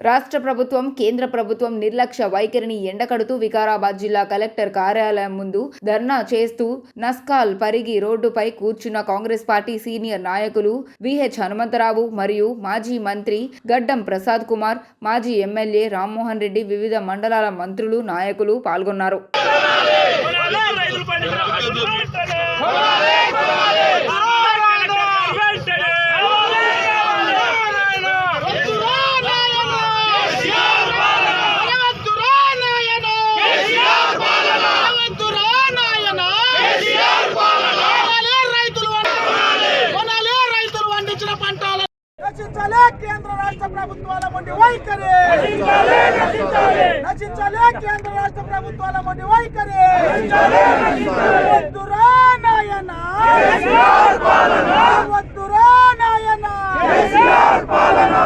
రాష్ట్ర ప్రభుత్వం కేంద్ర ప్రభుత్వం నిర్లక్ష్య వైఖరిని ఎండకడుతూ వికారాబాద్ జిల్లా కలెక్టర్ కార్యాలయం ముందు ధర్నా చేస్తూ నస్కాల్ పరిగి రోడ్డుపై కూర్చున్న కాంగ్రెస్ పార్టీ సీనియర్ నాయకులు విహెచ్ హనుమంతరావు మరియు మాజీ మంత్రి గడ్డం ప్రసాద్ కుమార్ మాజీ ఎమ్మెల్యే రామ్మోహన్ రెడ్డి వివిధ మండలాల మంత్రులు నాయకులు పాల్గొన్నారు. కేంద్ర రాష్ట్ర ప్రభుత్వాల మొండి వైఖరి నశించాలే కేంద్ర రాష్ట్ర ప్రభుత్వాల మొండి వైఖరి